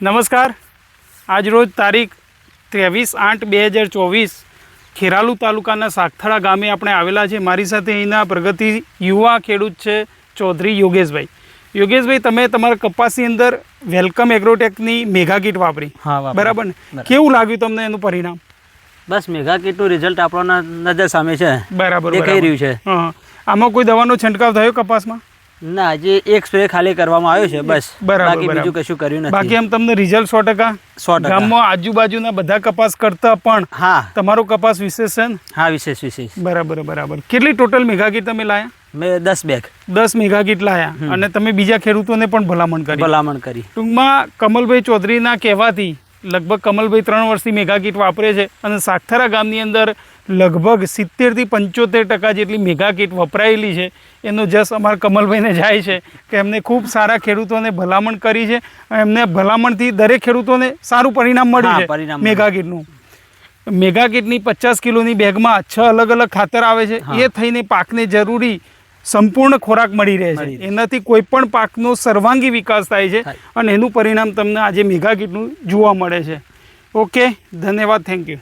નમસ્કાર. આજરોજ તારીખ ત્રેવીસ આઠ બે હજાર ચોવીસ ખેરાલુ તાલુકાના સાગથળા ગામે આપણે આવેલા છે મારી સાથે અહીંના પ્રગતિ યુવા ખેડૂત છે ચૌધરી યોગેશભાઈ. યોગેશભાઈ તમે તમારા કપાસની અંદર વેલકમ એગ્રોટેકની મેગા કીટ વાપરી. હા બરાબર ને? કેવું લાગ્યું તમને એનું પરિણામ? બસ મેગા કીટનું રિઝલ્ટ આપણો નજર સામે છે. બરાબર દેખાઈ રહ્યું છે. આમાં કોઈ દવાનો છંટકાવ થયો કપાસમાં? ના હજી એક સ્પ્રે ખાલી કરવામાં આવ્યો છે બસ. બરાબર, બાકી બીજું કશું કર્યું બાકી આમ એમ તમને રિઝલ્ટ સો ટકા? સો ટકા. ગામમાં આજુબાજુના બધા કપાસ કરતા પણ હા. તમારો કપાસ વિશેષ છે ને? હા વિશેષ વિશેષ. બરાબર બરાબર. કેટલી ટોટલ મેઘાગીર તમે લાયા? મેં દસ બેગ. દસ મેઘાગીટ લાયા. અને તમે બીજા ખેડૂતોને પણ ભલામણ કરી. ભલામણ કરી. ટૂંકમાં કમલભાઈ ચૌધરીના કહેવાથી લગભગ કમલભાઈ ત્રણ વર્ષથી મેગા કીટ વાપરે છે અને સાગથરા ગામની અંદર લગભગ સિત્તેરથી પંચોતેર ટકા જેટલી મેગા કીટ વપરાયેલી છે. એનો જસ અમારા કમલભાઈને જાય છે કે એમને ખૂબ સારા ખેડૂતોને ભલામણ કરી છે અને એમને ભલામણથી દરેક ખેડૂતોને સારું પરિણામ મળ્યું છે મેગા કીટનું મેગા કીટની પચાસ કિલોની બેગમાં છ અલગ અલગ ખાતર આવે છે. એ થઈને પાકને જરૂરી સંપૂર્ણ ખોરાક મળી રહે છે. એનાથી કોઈ પણ પાકનો સર્વાંગી વિકાસ થાય છે અને એનું પરિણામ તમને આજે મેઘા કીટનું જોવા મળે છે. ઓકે ધન્યવાદ થેન્ક યુ.